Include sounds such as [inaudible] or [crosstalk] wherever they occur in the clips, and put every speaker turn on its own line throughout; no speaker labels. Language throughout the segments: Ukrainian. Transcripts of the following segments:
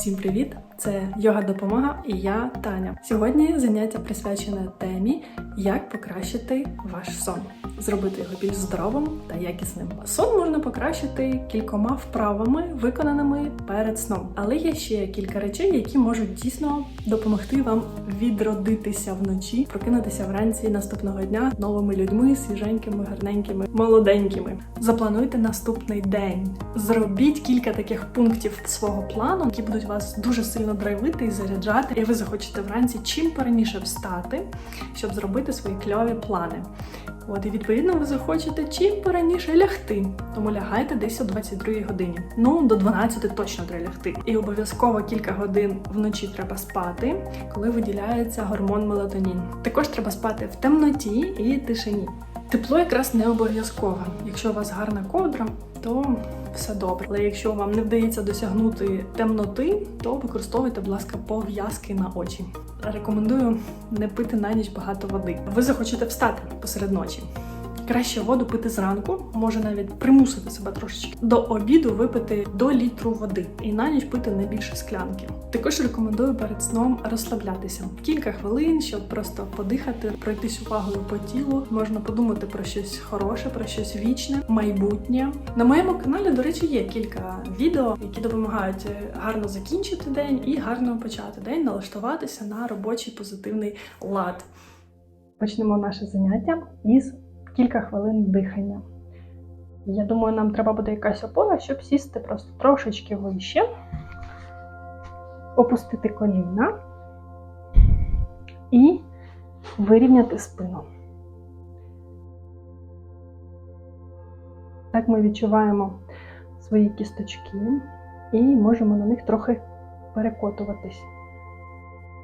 Всім привіт! Це йога допомога і я Таня. Сьогодні заняття присвячене темі, як покращити ваш сон, зробити його більш здоровим та якісним. Сон можна покращити кількома вправами, виконаними перед сном. Але є ще кілька речей, які можуть дійсно допомогти вам відродитися вночі, прокинутися вранці наступного дня новими людьми, свіженькими, гарненькими, молоденькими. Заплануйте наступний день. Зробіть кілька таких пунктів свого плану, які будуть вас дуже сильно драйвити і заряджати, і ви захочете вранці чим пораніше встати, щоб зробити свої кльові плани. От і відповідно ви захочете чим пораніше лягти, тому лягайте десь о 22 годині. Ну до 12 точно треба лягти. І обов'язково кілька годин вночі треба спати, коли виділяється гормон мелатонін. Також треба спати в темноті і тишині. Тепло якраз не обов'язково. Якщо у вас гарна ковдра, то все добре. Але якщо вам не вдається досягнути темноти, то використовуйте, будь ласка, пов'язки на очі. Рекомендую не пити на ніч багато води. Ви захочете встати посеред ночі. Краще воду пити зранку, може навіть примусити себе трошечки до обіду випити до літру води і на ніч пити не більше склянки. Також рекомендую перед сном розслаблятися кілька хвилин, щоб просто подихати, пройтись увагою по тілу. Можна подумати про щось хороше, про щось вічне, майбутнє. На моєму каналі, до речі, є кілька відео, які допомагають гарно закінчити день і гарно почати день, налаштуватися на робочий позитивний лад. Почнемо наше заняття із кілька хвилин дихання. Я думаю, нам треба буде якась опора, щоб сісти просто трошечки вище, опустити коліна і вирівняти спину. Так ми відчуваємо свої кісточки і можемо на них трохи перекотуватись.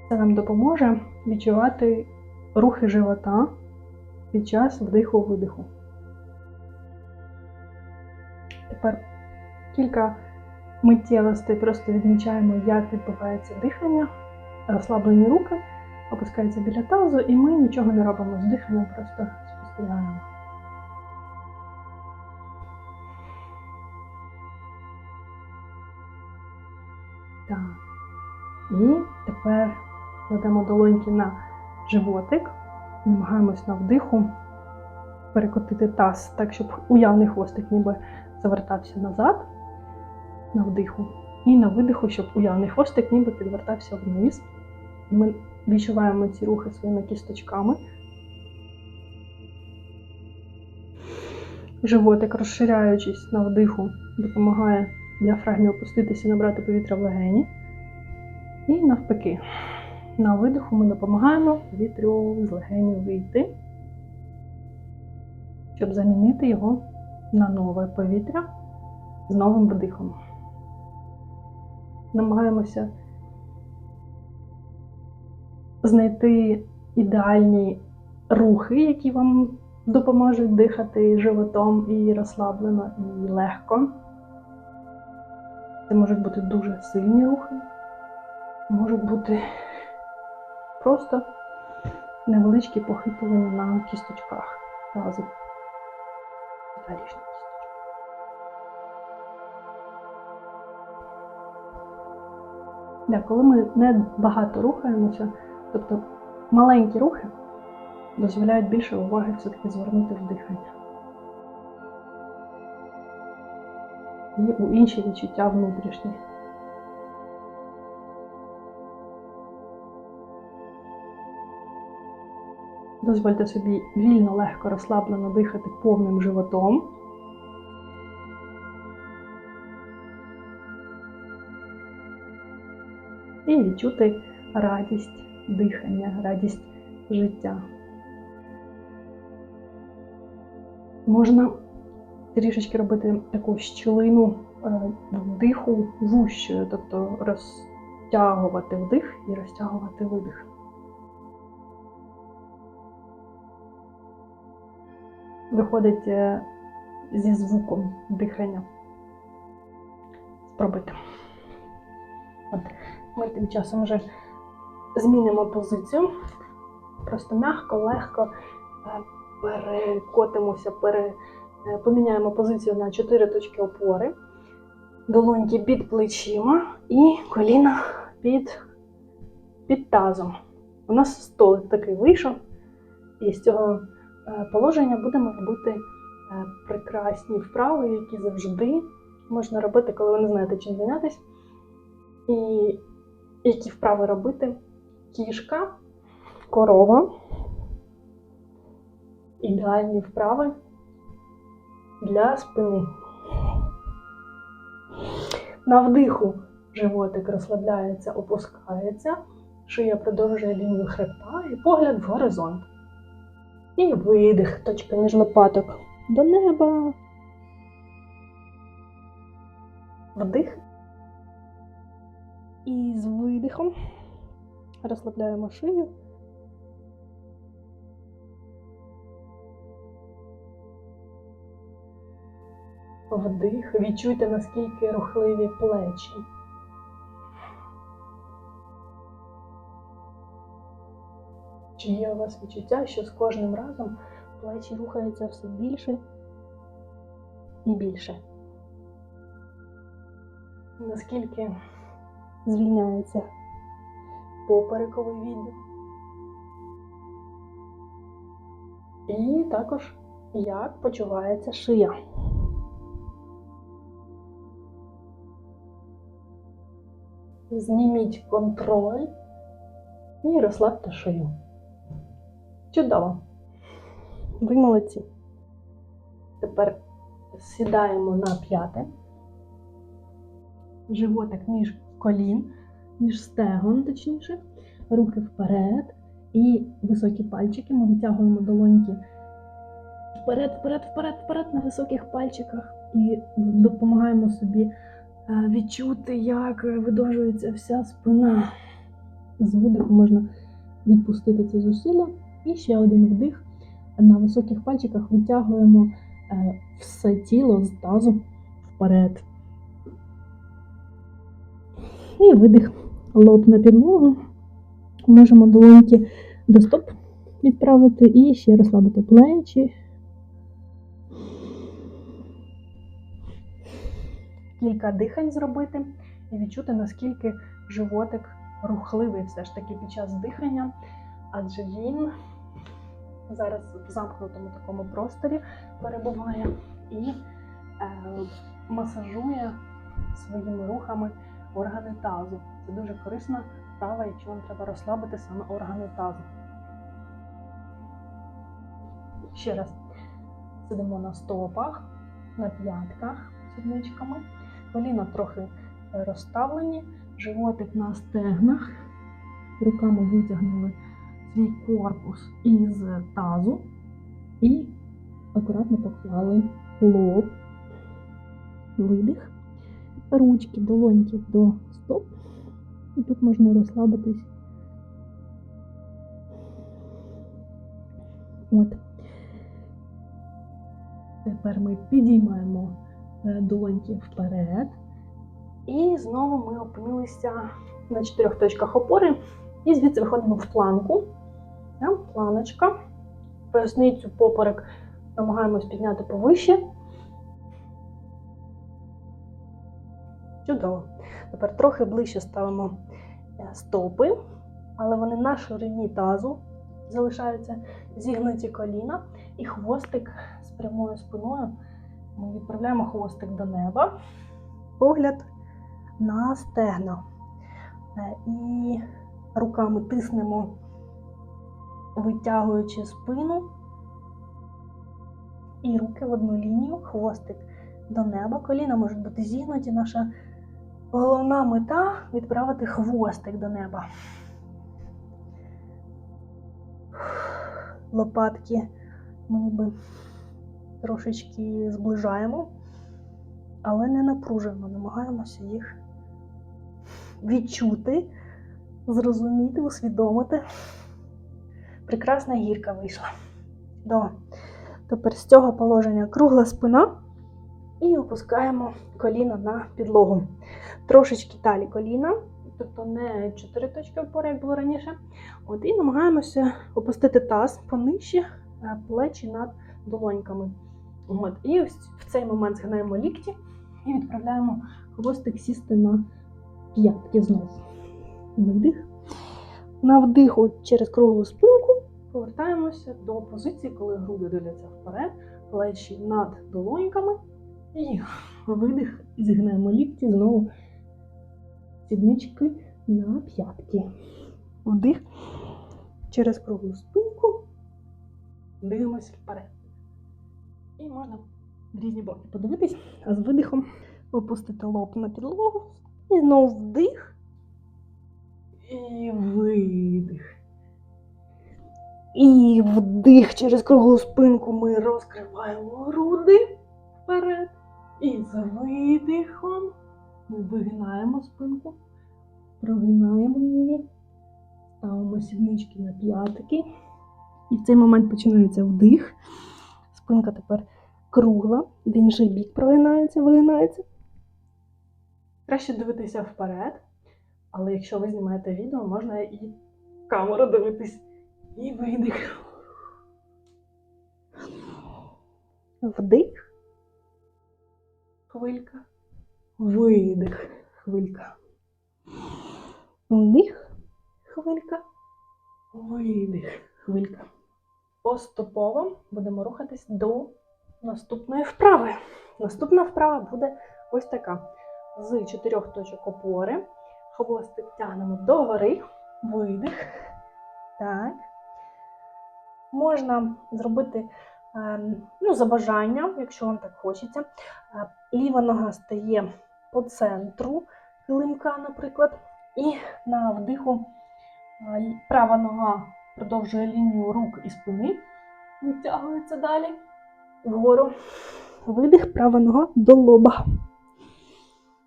Це нам допоможе відчувати рухи живота під час вдиху-видиху. Тепер кілька миттєвостей просто відмічаємо, як відбувається дихання, розслаблені руки, опускаються біля тазу, і ми нічого не робимо з диханням, просто спостерігаємо. Так. І тепер кладемо долоньки на животик. Намагаємось на вдиху перекотити таз так, щоб уявний хвостик ніби завертався назад на вдиху. І на видиху, щоб уявний хвостик ніби підвертався вниз. Ми відчуваємо ці рухи своїми кісточками. Животик, розширяючись на вдиху, допомагає діафрагмі опуститися і набрати повітря в легені. І навпаки. На видиху ми допомагаємо повітрю з легенів вийти, щоб замінити його на нове повітря з новим вдихом. Намагаємося знайти ідеальні рухи, які вам допоможуть дихати животом і розслаблено, і легко. Це можуть бути дуже сильні рухи, можуть бути просто невеличкі похитування на кісточках тазу. Далі. Да, коли ми не багато рухаємося, тобто маленькі рухи дозволяють більше уваги все-таки звернути в дихання. І у інші відчуття внутрішні. Дозвольте собі вільно, легко, розслаблено дихати повним животом. І відчути радість дихання, радість життя. Можна трішечки робити таку щілину вдиху вущою, тобто розтягувати вдих і розтягувати видих. Виходить е, зі звуком дихання. Спробуйте. От. Ми тим часом вже змінимо позицію. Просто м'яко, легко е, перекотимося, пере... Е, поміняємо позицію на 4 точки опори. Долоньки під плечима і коліна під, під тазом. У нас столик такий вийшов, і з цього положення будемо робити е, прекрасні вправи, які завжди можна робити, коли ви не знаєте, чим зайнятися. І які вправи робити? Кішка, корова. Ідеальні вправи для спини. На вдиху животик розслабляється, опускається, шия продовжує лінію хребта і погляд в горизонт. І видих, точка між лопаток до неба. Вдих. І з видихом розслабляємо шию. Вдих. Відчуйте, наскільки рухливі плечі. Чи є у вас відчуття, що з кожним разом плечі рухаються все більше і більше? Наскільки звільняється поперековий відділ? І також як почувається шия. Зніміть контроль і розслабте шию. Чудово. Ви молодці. Тепер сідаємо на п'яте. Животик між колін, між стегон, точніше, руки вперед. І високі пальчики. Ми витягуємо долоньки вперед, вперед, вперед, вперед на високих пальчиках. І допомагаємо собі е, відчути, як видовжується вся спина. З видиху можна відпустити це зусилля. І ще один вдих. На високих пальчиках витягуємо е, все тіло з тазу вперед. І видих. Лоб на підлогу. Можемо долоньки до стоп відправити і ще розслабити плечі. Кілька дихань зробити і відчути, наскільки животик рухливий все ж таки під час дихання, адже він зараз в замкнутому такому просторі перебуває і е, масажує своїми рухами органи тазу. Це дуже корисна вправа, якщо вам треба розслабити саме органи тазу. Ще раз сидимо на стопах, на п'ятках сідничками. Коліна трохи розставлені, животик на стегнах. Руками витягнули свій корпус із тазу і акуратно поклали лоб, видих, ручки, долоньки до стоп. І тут можна розслабитись. От. Тепер ми підіймаємо е, долоньки вперед. І знову ми опинилися на чотирьох точках опори. І звідси виходимо в планку. Планочка. Поясницю поперек намагаємось підняти повище. Чудово. Тепер трохи ближче ставимо е, стопи, але вони на ширині тазу залишаються зігнуті коліна і хвостик з прямою спиною. Ми відправляємо хвостик до неба, погляд на стегна. Е, І руками тиснемо, витягуючи спину. І руки в одну лінію, хвостик до неба. Коліна можуть бути зігнуті. Наша головна мета відправити хвостик до неба. Лопатки ми ніби трошечки зближаємо, але не напружуємо, намагаємося їх відчути, зрозуміти, усвідомити. Прекрасна гірка вийшла. До. Тепер з цього положення кругла спина і опускаємо коліна на підлогу. Трошечки далі коліна, тобто не 4 точки опори, як було раніше. От, І намагаємося опустити таз понижче, е, плечі над долоньками. От, І ось в цей момент згинаємо лікті і відправляємо хвостик сісти на п'ятки знову. Видих. На вдиху через круглу спинку повертаємося до позиції, коли груди дивляться вперед, плечі над долоньками. І видих, і зігнемо лікті знову сіднички на п'ятки. Вдих через круглу спинку. Дивимося вперед. І можна в різні боки подивитись, а з видихом опустити лоб на підлогу. І знову вдих. Вдих через круглу спинку ми розкриваємо груди вперед. І з видихом ми вигинаємо спинку, прогинаємо її, ставимо сіднички на п'ятки. І в цей момент починається вдих. Спинка тепер кругла, в інший бік прогинається, вигинається. Краще дивитися вперед, але якщо ви знімаєте відео, можна і камеру дивитись. І видих. Вдих. Хвилька. Видих. Хвилька. Вдих. Хвилька. Видих. Хвилька. Поступово будемо рухатись до наступної вправи. Наступна вправа буде ось така. З чотирьох точок опори. Хвостик тягнемо догори. Видих. Так. Можна зробити ну, за бажанням, якщо вам так хочеться. Е, Ліва нога стає по центру килимка, наприклад. І на вдиху е, права нога продовжує лінію рук і спини, витягується далі вгору. Видих, права нога до лоба.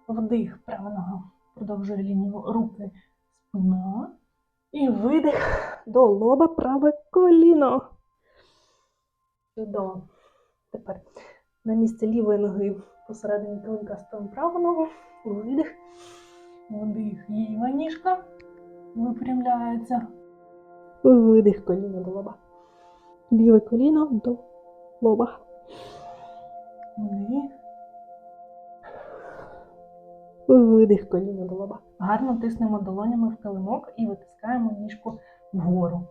Вдих, права нога продовжує лінію руки, спина. І видих до лоба праве коліно. Чудово. Тепер на місце лівої ноги посередині килимка ставимо праву ногу. Видих. Вдих. Ліва ніжка випрямляється. Видих коліно до лоба. Ліве коліно до лоба. Вдих. Видих коліно до лоба. Гарно тиснемо долонями в килимок і витискаємо ніжку вгору.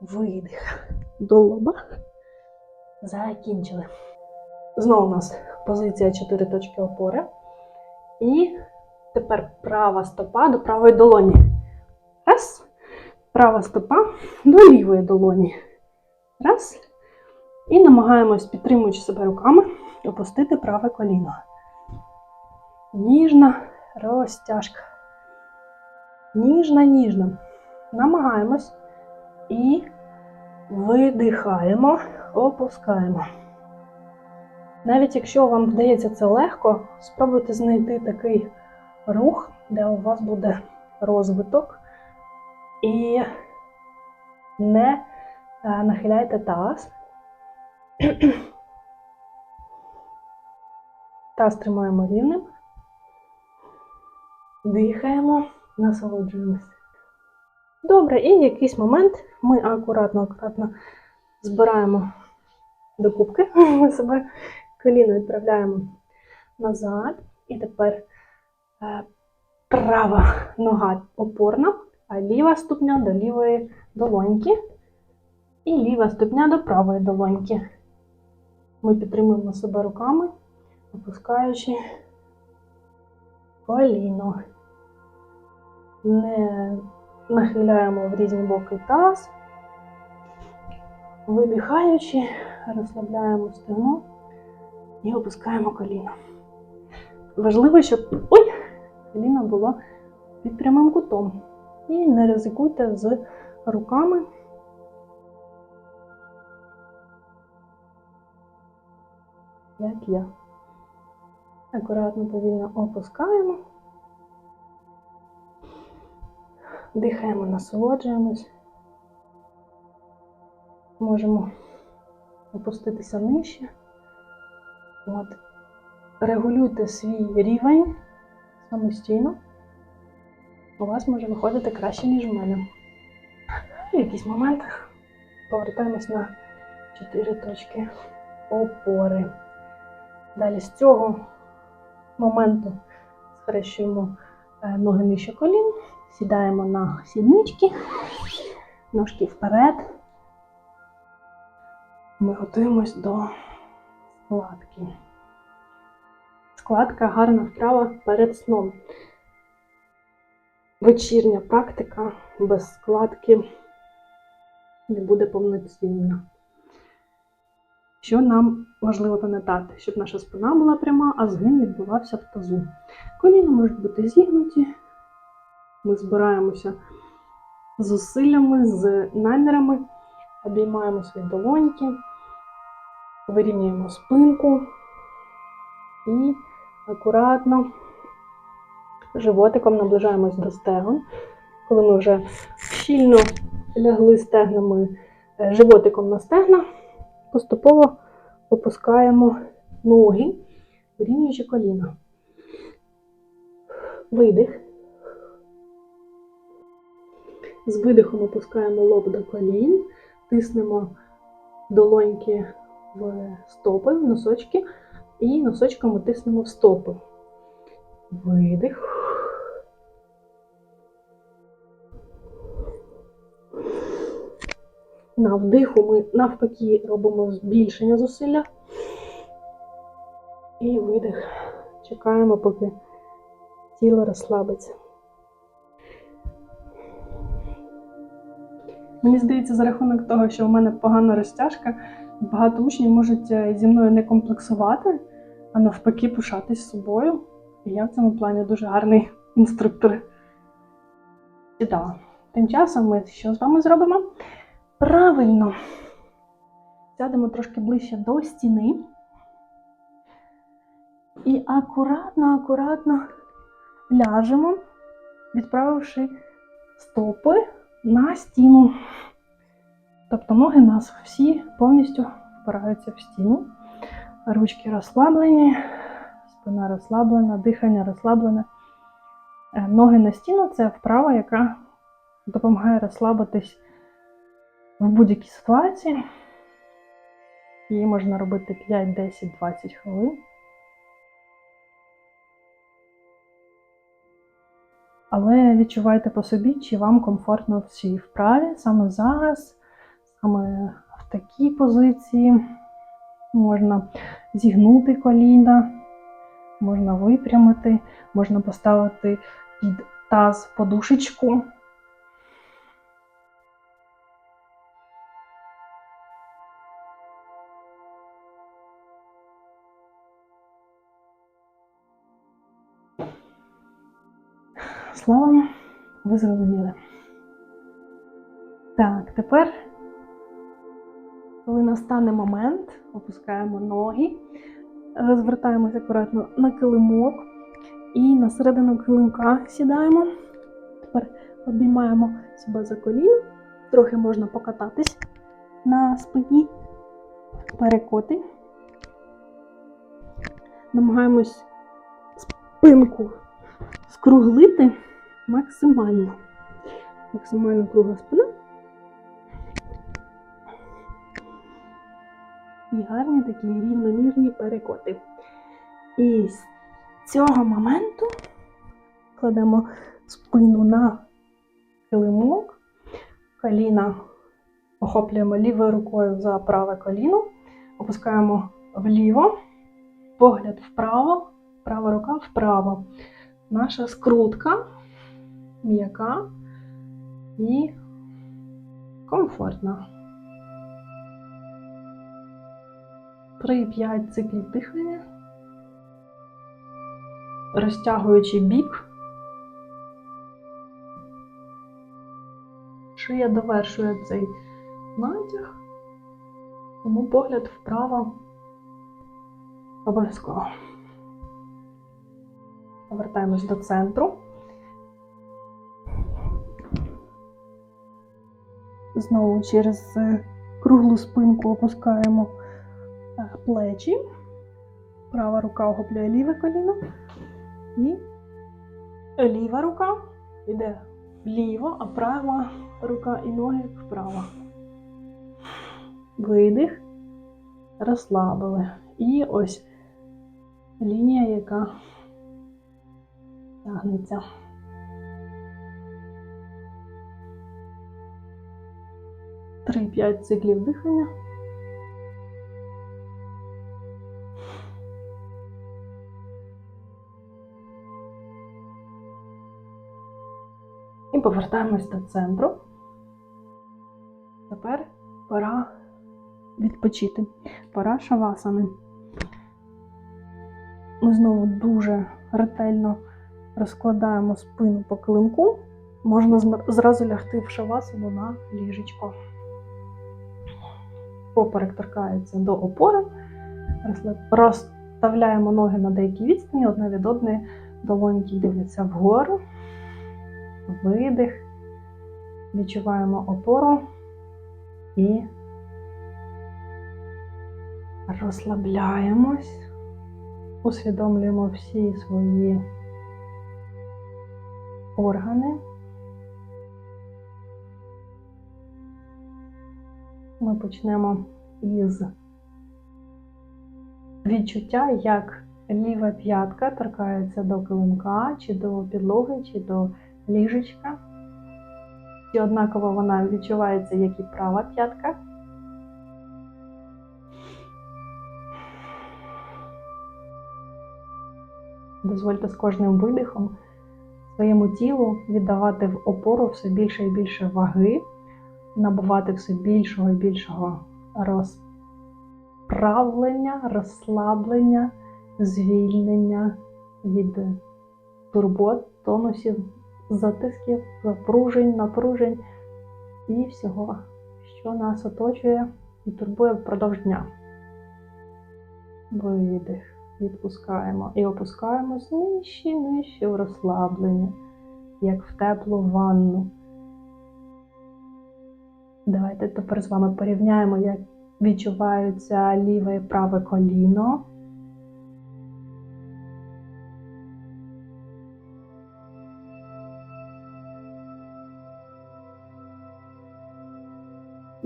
Видих до лоба. Закінчили. Знову у нас позиція 4 точки опори. І тепер права стопа до правої долоні. Раз. Права стопа до лівої долоні. Раз. І намагаємось, підтримуючи себе руками, опустити праве коліно. Ніжна розтяжка. Ніжна, ніжна. Намагаємось і видихаємо, опускаємо. Навіть якщо вам здається це легко, спробуйте знайти такий рух, де у вас буде розвиток, і не е, нахиляйте таз. [clears throat] Таз тримаємо рівним. Дихаємо, насолоджуємося. Добре, і в якийсь момент ми акуратно, акуратно збираємо до кубки [laughs] ми себе, коліно відправляємо назад. І тепер е, права нога опорна, а ліва ступня до лівої долоньки. І ліва ступня до правої долоньки. Ми підтримуємо себе руками, опускаючи коліно. Не нахиляємо в різні боки таз. Видихаючи, розслабляємо стегно і опускаємо коліно. Важливо, щоб ой, коліно було під прямим кутом. І не ризикуйте з руками. Як я. Акуратно, повільно опускаємо. Дихаємо, насолоджуємось. Можемо опуститися нижче. От. Регулюйте свій рівень самостійно. У вас може виходити краще, ніж в мене. В якийсь момент повертаємось на 4 точки опори. Далі з цього моменту Схрещуємо е, ноги нижче колін, сідаємо на сіднички, ножки вперед. Ми готуємось до складки. Складка гарна вправа перед сном. Вечірня практика без складки не буде повноцінна. Що нам важливо пам'ятати, щоб наша спина була пряма, а згин відбувався в тазу. Коліна можуть бути зігнуті. Ми збираємося зусиллями, з намірами, обіймаємо свої долоньки, вирівнюємо спинку і акуратно животиком наближаємось до стегон. Коли ми вже щільно лягли стегнами е, животиком на стегна, поступово опускаємо ноги, вирівнюючи коліна. Видих. З видихом опускаємо лоб до колін, тиснемо долоньки в стопи, в носочки, і носочками тиснемо в стопи. Видих. На вдиху ми навпаки робимо збільшення зусилля. І видих. Чекаємо, поки тіло розслабиться. Мені здається, за рахунок того, що у мене погана розтяжка, багато учнів можуть е, зі мною не комплексувати, а навпаки пишатись собою. І я в цьому плані дуже гарний [laughs] інструктор. І да. Тим часом ми що з вами зробимо? Правильно. Сядемо трошки ближче до стіни. І акуратно, акуратно ляжемо, відправивши стопи на стіну. Тобто ноги нас всі повністю впираються в стіну. Ручки розслаблені, спина розслаблена, дихання розслаблене. Е, Ноги на стіну це вправа, яка допомагає розслабитись в будь-якій ситуації. Її можна робити 5, 10, 20 хвилин. Але відчувайте по собі, чи вам комфортно в цій вправі саме зараз, саме в такій позиції. Можна зігнути коліна, можна випрямити, можна поставити під таз подушечку. Словом, ви зрозуміли. Так, тепер, коли настане момент, опускаємо ноги, розвертаємося акуратно на килимок і на середину килимка сідаємо. Тепер обіймаємо себе за коліно, трохи можна покататись на спині, перекоти. Намагаємось спинку скруглити максимально. Максимально кругла спина. І гарні такі рівномірні перекоти. І з цього моменту кладемо спину на килимок, коліна охоплюємо лівою рукою за праве коліно, опускаємо вліво, погляд вправо, права рука вправо. Наша скрутка м'яка і комфортна. 3-5 циклів дихання, розтягуючи бік. Шия довершує цей натяг, тому погляд вправо обов'язково. Повертаємось до центру. Знову через е, круглу спинку опускаємо плечі. Права рука охоплює ліве коліно. І ліва рука йде вліво, а права рука і ноги вправо. Видих, розслабили. І ось лінія, яка Тягнеться. Три-п'ять циклів дихання. І повертаємось до центру. Тепер пора відпочити. Пора шавасани. Ми знову дуже ретельно розкладаємо спину по клинку. Можна зразу лягти в шавасану на ліжечко. Поперек торкається до опори. Розставляємо ноги на деякій відстані, одна від одної, долоньки дивляться вгору. Видих. Відчуваємо опору і розслабляємось, усвідомлюємо всі свої органи. Ми почнемо із відчуття, як ліва п'ятка торкається до килимка, чи до підлоги, чи до ліжечка. І однаково вона відчувається, як і права п'ятка. Дозвольте з кожним видихом своєму тілу віддавати в опору все більше і більше ваги, набувати все більшого і більшого розправлення, розслаблення, звільнення від турбот, тонусів, затисків, запружень, напружень і всього, що нас оточує і турбує впродовж дня. Видих. Відпускаємо і опускаємось нижче, нижче в розслаблення, як в теплу ванну. Давайте тепер з вами порівняємо, як відчуваються ліве і праве коліно.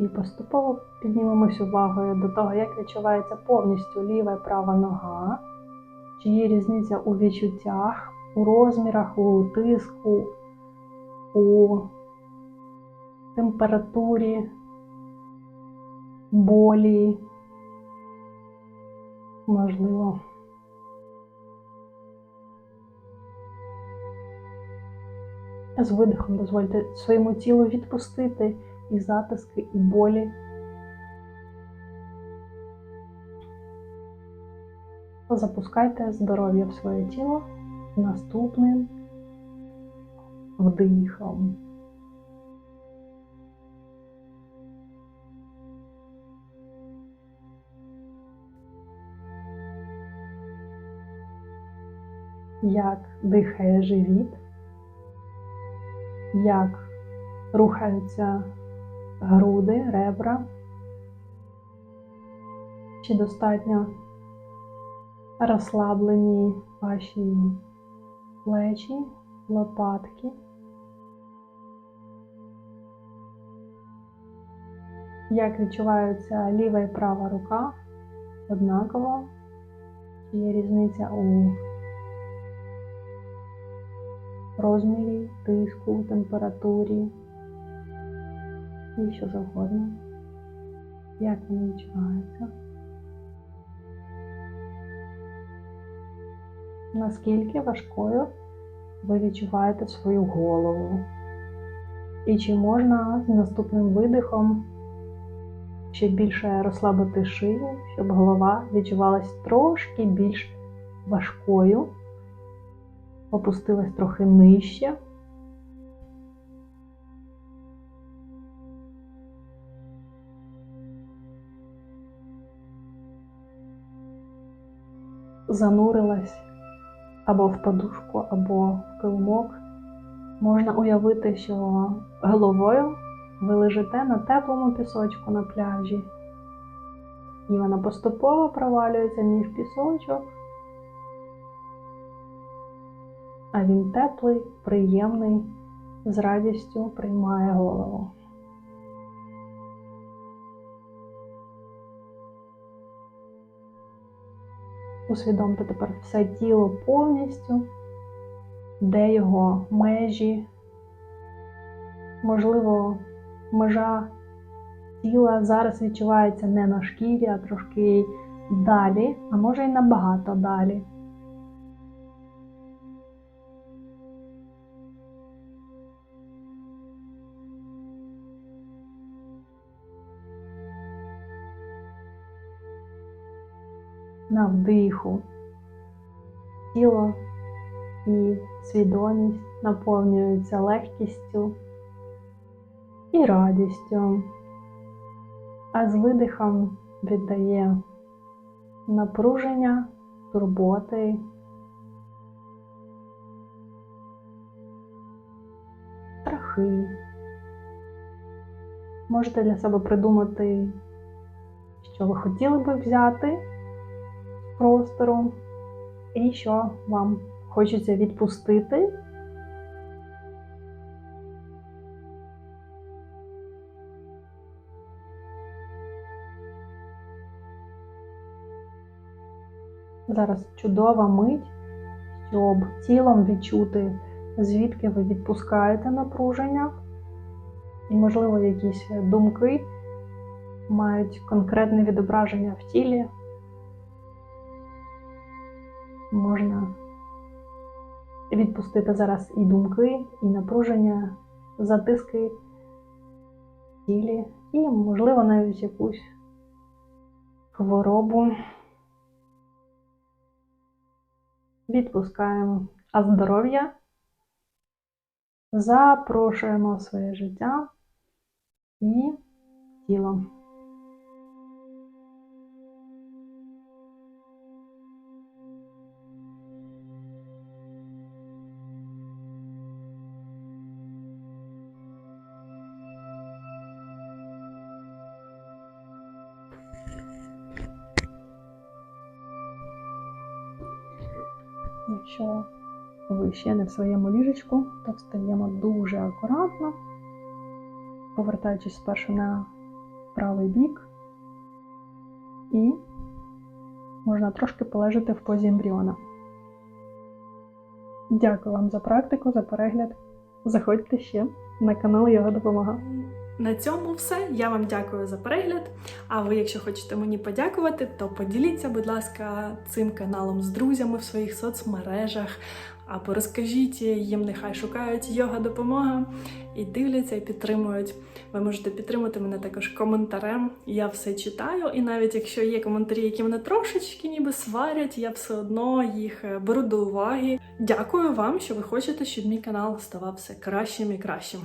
І поступово піднімемось увагою до того, як відчувається повністю ліва і права нога, чи є різниця у відчуттях, у розмірах, у тиску, у температурі, болі, можливо. З видихом дозвольте своєму тілу відпустити і затиски, і болі. Запускайте здоров'я в своє тіло наступним вдихом. Як дихає живіт, як рухаються груди, ребра. Чи достатньо розслаблені ваші плечі, лопатки. Як відчуваються ліва і права рука однаково, є різниця у розмірі, тиску, температурі і що завгодно. Як вони відчуваються? Наскільки важкою ви відчуваєте свою голову? І чи можна з наступним видихом ще більше розслабити шию, щоб голова відчувалась трошки більш важкою, опустилась трохи нижче? Занурилась або в подушку, або в килимок. Можна уявити, що головою ви лежите на теплому пісочку на пляжі, і вона поступово провалюється між пісочок, а він теплий, приємний, з радістю приймає голову. Усвідомте тепер все тіло повністю
де його межі, можливо, межа тіла зараз відчувається не на шкірі, а трошки далі, а може й набагато далі. На вдиху тіло і свідомість наповнюються легкістю і радістю, а з видихом віддає напруження, турботи. Страхи. Можете для себе придумати, що ви хотіли би взяти простору, і що вам хочеться відпустити. Зараз чудова мить, щоб тілом відчути, звідки ви відпускаєте напруження, і, можливо, якісь думки мають конкретне відображення в тілі. Можна відпустити зараз і думки, і напруження, затиски в тілі, і, можливо, навіть якусь хворобу. Відпускаємо. А здоров'я запрошуємо в своє життя і тіло. Якщо ви ще не в своєму ліжечку, то встаємо дуже акуратно, повертаючись спершу на правий бік, і можна трошки полежати в позі ембріона. Дякую вам за практику, за перегляд. Заходьте ще на канал Йога Допомога.
На цьому все. Я вам дякую за перегляд. А ви, якщо хочете мені подякувати, то поділіться, будь ласка, цим каналом з друзями в своїх соцмережах. Або розкажіть їм, нехай шукають йога допомога і дивляться і підтримують. Ви можете підтримати мене також коментарем. Я все читаю, і навіть якщо є коментарі, які мене трошечки ніби сварять, я все одно їх е, беру до уваги. Дякую вам, що ви хочете, щоб мій канал ставав все кращим і кращим.